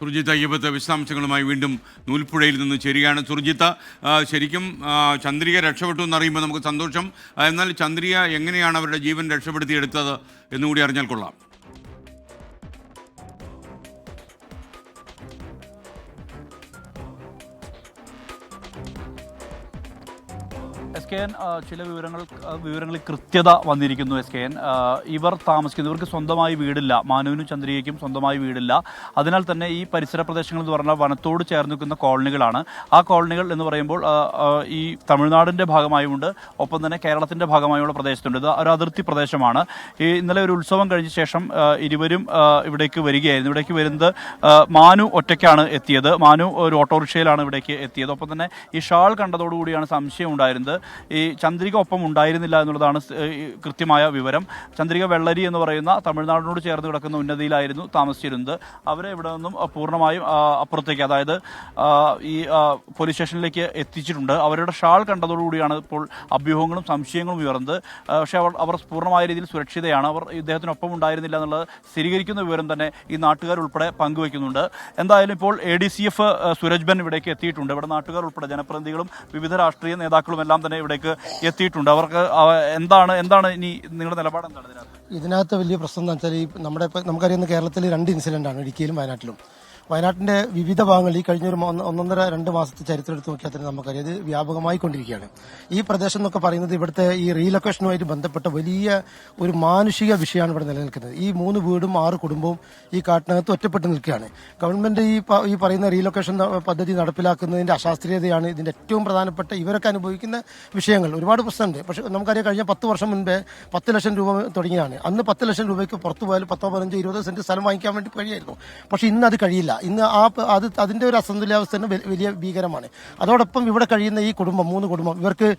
സുർജിത്ത് അയ്യപ്പത്ത് വിശദാംശങ്ങളുമായി വീണ്ടും നൂൽപ്പുഴയിൽ നിന്ന് ചേരുകയാണ്. സുർജിത്ത് ശരിക്കും ചന്ദ്രിക രക്ഷപ്പെട്ടു എന്നറിയുമ്പോൾ നമുക്ക് സന്തോഷം. എന്നാൽ ചന്ദ്രിക എങ്ങനെയാണ് അവരുടെ ജീവൻ രക്ഷപ്പെടുത്തിയെടുത്തത് എന്നുകൂടി അറിഞ്ഞാൽ കൊള്ളാം. എസ് കെ എൻ ചില വിവരങ്ങൾ വിവരങ്ങളിൽ കൃത്യത വന്നിരിക്കുന്നു എസ് കെ എൻ ഇവർ താമസിക്കുന്നു ഇവർക്ക് സ്വന്തമായി വീടില്ല. മാനുവിനും ചന്ദ്രികയ്ക്കും സ്വന്തമായി വീടില്ല. അതിനാൽ തന്നെ ഈ പരിസര പ്രദേശങ്ങൾ എന്ന് പറഞ്ഞാൽ വനത്തോട് ചേർന്ന് നിൽക്കുന്ന കോളനികളാണ്. ആ കോളനികൾ എന്ന് പറയുമ്പോൾ ഈ തമിഴ്നാടിന്റെ ഭാഗമായുമുണ്ട്. ഒപ്പം തന്നെ കേരളത്തിന്റെ ഭാഗമായുള്ള പ്രദേശത്തുണ്ട്. ഇത് ഒരു അതിർത്തി പ്രദേശമാണ്. ഈ ഇന്നലെ ഒരു ഉത്സവം കഴിഞ്ഞ ശേഷം ഇരുവരും ഇവിടേക്ക് വരികയായിരുന്നു. ഇവിടേക്ക് വരുന്നത് മാനു ഒറ്റയ്ക്കാണ് എത്തിയത്. മാനു ഒരു ഓട്ടോറിക്ഷയിലാണ് ഇവിടേക്ക് എത്തിയത്. ഒപ്പം തന്നെ ഈ ഷാൾ കണ്ടതോടുകൂടിയാണ് സംശയം ഉണ്ടായിരുന്നത്. ഈ ചന്ദ്രിക ഒപ്പം ഉണ്ടായിരുന്നില്ല എന്നുള്ളതാണ് കൃത്യമായ വിവരം. ചന്ദ്രിക വെള്ളരി എന്ന് പറയുന്ന തമിഴ്നാടിനോട് ചേർന്ന് കിടക്കുന്ന ഉന്നതിയിലായിരുന്നു താമസിച്ചിരുന്നത് അവരെ ഇവിടെ നിന്നും പൂർണമായും അപ്പുറത്തേക്ക് അതായത് ഈ പോലീസ് സ്റ്റേഷനിലേക്ക് എത്തിച്ചിട്ടുണ്ട്. അവരുടെ ഷാൾ കണ്ടതോടുകൂടിയാണ് ഇപ്പോൾ അഭ്യൂഹങ്ങളും സംശയങ്ങളും ഉയർന്നത്. പക്ഷേ അവർ അവർ പൂർണമായ രീതിയിൽ സുരക്ഷിതയാണ്. അവർ ഇദ്ദേഹത്തിനൊപ്പം ഉണ്ടായിരുന്നില്ല എന്നുള്ളത് സ്ഥിരീകരിക്കുന്ന വിവരം തന്നെ ഈ നാട്ടുകാർ ഉൾപ്പെടെ പങ്കുവെക്കുന്നുണ്ട് എന്തായാലും ഇപ്പോൾ എ ഡി സി എഫ് സുരജ്ബൻ ഇവിടേക്ക് എത്തിയിട്ടുണ്ട്. ഇവിടെ നാട്ടുകാർ ഉൾപ്പെടെ ജനപ്രതിനിധികളും വിവിധ രാഷ്ട്രീയ നേതാക്കളും എല്ലാം തന്നെ ഇവിടേക്ക് എത്തിയിട്ടുണ്ട്. അവർക്ക് എന്താണ് എന്താണ് ഇനി നിങ്ങളുടെ നിലപാട് എന്താണ് ഇതിനകത്ത്? വലിയ പ്രശ്നം എന്ന് വെച്ചാൽ ഈ നമ്മുടെ നമുക്കറിയുന്ന കേരളത്തിൽ രണ്ട് ഇൻസിഡന്റ് ആണ് ഇടുക്കിയിലും വയനാട്ടിലും. വയനാട്ടിന്റെ വിവിധ ഭാഗങ്ങളിൽ ഈ കഴിഞ്ഞ ഒരു ഒന്ന് ഒന്നൊന്നര രണ്ട് മാസത്തെ ചരിത്രം എടുത്ത് നോക്കിയാൽ തന്നെ നമുക്കറിയാം. ഇത് വ്യാപകമായി കൊണ്ടിരിക്കുകയാണ് ഈ പ്രദേശം എന്നൊക്കെ പറയുന്നത് ഇവിടുത്തെ ഈ റീലൊക്കേഷനുമായിട്ട് ബന്ധപ്പെട്ട വലിയ ഒരു മാനുഷിക വിഷയമാണ് ഇവിടെ നിലനിൽക്കുന്നത്. ഈ മൂന്ന് വീടും ആറ് കുടുംബവും ഈ കാട്ടിനകത്ത് ഒറ്റപ്പെട്ട് നിൽക്കുകയാണ്. ഗവൺമെന്റ് ഈ ഈ പറയുന്ന റീലൊക്കേഷൻ പദ്ധതി നടപ്പിലാക്കുന്നതിന്റെ അശാസ്ത്രീയതയാണ് ഇതിന്റെ ഏറ്റവും പ്രധാനപ്പെട്ട ഇവരൊക്കെ അനുഭവിക്കുന്ന വിഷയങ്ങൾ. ഒരുപാട് പ്രശ്നമുണ്ട്. പക്ഷേ നമുക്കറിയാം കഴിഞ്ഞ പത്ത് വർഷം മുൻപേ പത്ത് ലക്ഷം രൂപ തുടങ്ങിയാണ് അന്ന് പത്ത് ലക്ഷം രൂപയ്ക്ക് പുറത്തു പോയാൽ പത്തോ പതിനഞ്ചോ ഇരുപതോ സെന്റ് സ്ഥലം വാങ്ങിക്കാൻ വേണ്ടി കഴിയായിരുന്നു. പക്ഷെ ഇന്ന് അത് കഴിയില്ല. ഇന്ന് ആ അത് അതിന്റെ ഒരു അസന്തുലിതാവസ്ഥ തന്നെ വലിയ ഭീകരമാണ്. അതോടൊപ്പം ഇവിടെ കഴിയുന്ന ഈ കുടുംബം മൂന്ന് കുടുംബം ഇവർക്ക്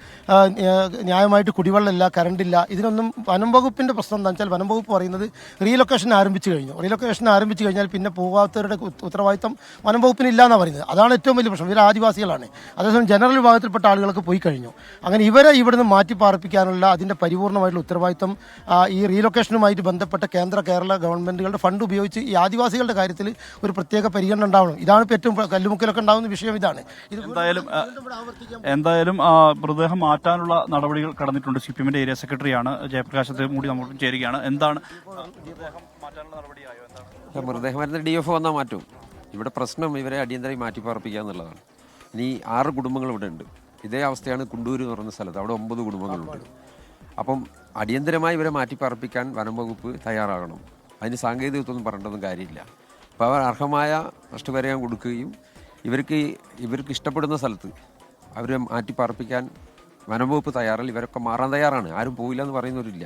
ന്യായമായിട്ട് കുടിവെള്ളമില്ല കറണ്ടില്ല ഇതിനൊന്നും വനം വകുപ്പിന്റെ പ്രശ്നം എന്താ വെച്ചാൽ വനം വകുപ്പ് പറയുന്നത് റീലൊക്കേഷൻ ആരംഭിച്ചു കഴിഞ്ഞു. റീലൊക്കേഷൻ ആരംഭിച്ചു കഴിഞ്ഞാൽ പിന്നെ പോകാത്തവരുടെ ഉത്ത- ഉത്തരവാദിത്തം വനം വകുപ്പിന് ഇല്ല എന്നാണ് പറയുന്നത്. അതാണ് ഏറ്റവും വലിയ പ്രശ്നം. ഇവർ ആദിവാസികളാണ്. അതേസമയം ജനറൽ വിഭാഗത്തിൽപ്പെട്ട ആളുകൾക്ക് പോയി കഴിഞ്ഞു. അങ്ങനെ ഇവരെ ഇവിടുന്ന് മാറ്റി പാർപ്പിക്കാനുള്ള അതിന്റെ പരിപൂർണമായിട്ടുള്ള ഉത്തരവാദിത്തം ഈ റീലൊക്കേഷനുമായിട്ട് ബന്ധപ്പെട്ട കേന്ദ്ര കേരള ഗവൺമെന്റുകളുടെ ഫണ്ട് ഉപയോഗിച്ച് ഈ ആദിവാസികളുടെ കാര്യത്തിൽ ഒരു പ്രത്യേക പരിഗണന ഉണ്ടാവണം. ഇതാണ് ഇപ്പോൾ ഏറ്റവും കല്ലുമുക്കിലൊക്കെ ഉണ്ടാകുന്ന വിഷയം ഇതാണ്. ഇത് എന്തായാലും എന്തായാലും മൃതദേഹം മാറ്റാനുള്ള നടപടികൾ കടന്നിട്ടുണ്ട് സി പി എമ്മിന്റെ ഏരിയ സെക്രട്ടറിയാണ്. ജയപ്രകാശത്തെ കൂടി നമ്മൾ ചേരുകയാണ്. എന്താണ് മൃതദേഹം മാറ്റാനുള്ള നടപടിയായോ? എന്താണ്? മൃതദേഹമായിരുന്ന ഡി എഫ് വന്നാൽ മാറ്റും. ഇവിടെ പ്രശ്നം ഇവരെ അടിയന്തരമായി മാറ്റി പാർപ്പിക്കുക എന്നുള്ളതാണ്. ഇനി ആറ് കുടുംബങ്ങൾ ഇവിടെ ഉണ്ട്. ഇതേ അവസ്ഥയാണ് കുണ്ടൂർ എന്ന് പറയുന്ന സ്ഥലത്ത്. അവിടെ ഒമ്പത് കുടുംബങ്ങളുണ്ട്. അപ്പം അടിയന്തരമായി ഇവരെ മാറ്റി പാർപ്പിക്കാൻ വനം വകുപ്പ് തയ്യാറാകണം. അതിന് സാങ്കേതികത്വമൊന്നും പറഞ്ഞിട്ടൊന്നും കാര്യമില്ല. അപ്പോൾ അവർ അർഹമായ നഷ്ടപരിഹാരം കൊടുക്കുകയും ഇവർക്ക് ഇവർക്ക് ഇഷ്ടപ്പെടുന്ന സ്ഥലത്ത് അവരെ മാറ്റി പാർപ്പിക്കാൻ വനംവകുപ്പ് തയ്യാറല്ല ഇവരൊക്കെ മാറാൻ തയ്യാറാണ്. ആരും പോയില്ല എന്ന് പറയുന്നവരില്ല.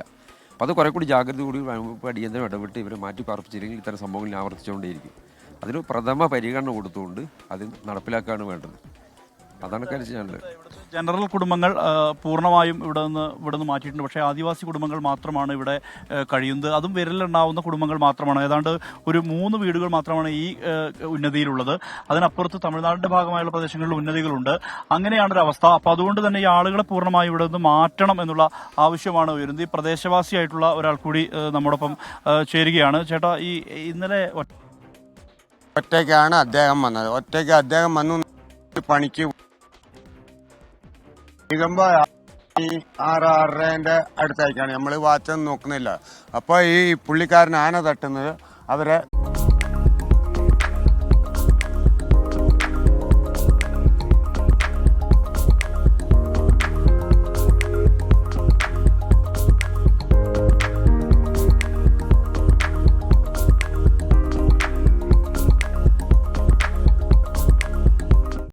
അപ്പോൾ അത് കുറെ കൂടി ജാഗ്രത കൂടി വനംവകുപ്പ് അടിയന്തരം ഇടപെട്ട് ഇവരെ മാറ്റി പാർപ്പിച്ചില്ലെങ്കിൽ ഇത്തരം സംഭവങ്ങൾ ആവർത്തിച്ചുകൊണ്ടേയിരിക്കും. അതിന് പ്രഥമ പരിഗണന കൊടുത്തുകൊണ്ട് അത് നടപ്പിലാക്കുകയാണ് വേണ്ടത്. അതാണ് കാര്യം ചെയ്യാനുള്ളത് ജനറൽ കുടുംബങ്ങൾ പൂർണമായും ഇവിടെ നിന്ന് ഇവിടെ നിന്ന് മാറ്റിയിട്ടുണ്ട്. പക്ഷേ ആദിവാസി കുടുംബങ്ങൾ മാത്രമാണ് ഇവിടെ കഴിയുന്നത്. അതും വിരലുണ്ടാവുന്ന കുടുംബങ്ങൾ മാത്രമാണ്. ഏതാണ്ട് ഒരു മൂന്ന് വീടുകൾ മാത്രമാണ് ഈ ഉന്നതിയിലുള്ളത്. അതിനപ്പുറത്ത് തമിഴ്നാടിന്റെ ഭാഗമായുള്ള പ്രദേശങ്ങളിൽ ഉന്നതികളുണ്ട്. അങ്ങനെയാണ് ഒരു അവസ്ഥ. അപ്പോൾ അതുകൊണ്ട് തന്നെ ഈ ആളുകളെ പൂർണമായും ഇവിടെ നിന്ന് മാറ്റണം എന്നുള്ള ആവശ്യമാണ് ഉയരുന്നത്. ഈ പ്രദേശവാസിയായിട്ടുള്ള ഒരാൾ കൂടി നമ്മോടൊപ്പം ചേരുകയാണ്. ചേട്ടാ ഈ ഇന്നലെ ഒറ്റ- ഒറ്റയ്ക്കാണ് അദ്ദേഹം വന്നത്. ഒറ്റയ്ക്ക് അദ്ദേഹം വന്നു. പണിക്ക് നിൽക്കുമ്പോ ഈ ആറ് ആറരേന്റെ അടുത്തായിക്കാണ് നമ്മൾ വാച്ചൊന്നും നോക്കുന്നില്ല. അപ്പോൾ ഈ പുള്ളിക്കാരൻ ആന തട്ടുന്നത് അവരെ